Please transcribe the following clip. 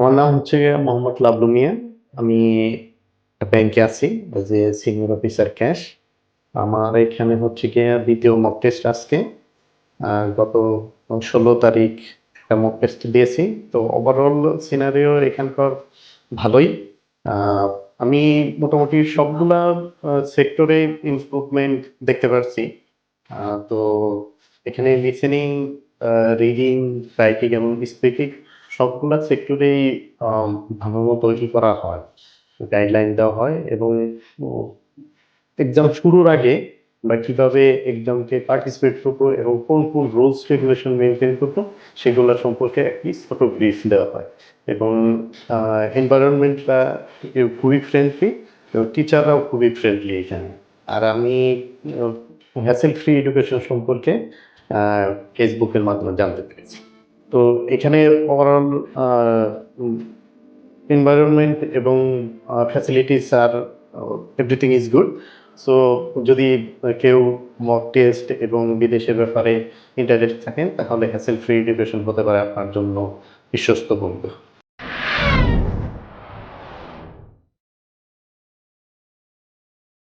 আমার নাম হচ্ছে মোহাম্মদ লাবলু মিয়া। আমি ব্যাংকে আছি যে সিনিয়র অফিসার ক্যাশ আমার এখানে হচ্ছে গিয়ে দ্বিতীয় মক টেস্ট আজকে। গত ষোলো তারিখ একটা মক টেস্ট দিয়েছি। তো ওভারঅল সিনারিও এখানকার ভালোই। আমি মোটামুটি সবগুলা সেক্টরে ইমপ্রুভমেন্ট দেখতে পারছি। তো এখানে লিসেনিং রিডিং রাইটিং এবং স্পিকিং সবগুলা সেক্টরেই ভালো তৈরি করা হয়। গাইডলাইন দেওয়া হয় এবং এক্সাম শুরুর আগে বা কীভাবে এক্সামকে পার্টিসিপেট করব এবং কোন কোন রুলস রেগুলেশন মেনটেন করব সেগুলো সম্পর্কে একটি ছোট ব্রিফ দেওয়া হয়। এবং এনভায়রনমেন্টটা খুবই ফ্রেন্ডলি এবং টিচাররাও খুবই ফ্রেন্ডলি এখানে। আর আমি হ্যাসেল ফ্রি এডুকেশন সম্পর্কে ফেসবুকের মাধ্যমে জানতে পেরেছি। তো এখানে ওভারঅল এনভায়রনমেন্ট এবং ফ্যাসিলিটিস আর এভরিথিং ইজ গুড সো যদি কেউ মক টেস্ট এবং বিদেশের ব্যাপারে ইন্টারেস্ট থাকেন, তাহলে হ্যাসেল ফ্রি এডুকেশন হতে পারে আপনার জন্য বিশ্বস্ত বন্ধু।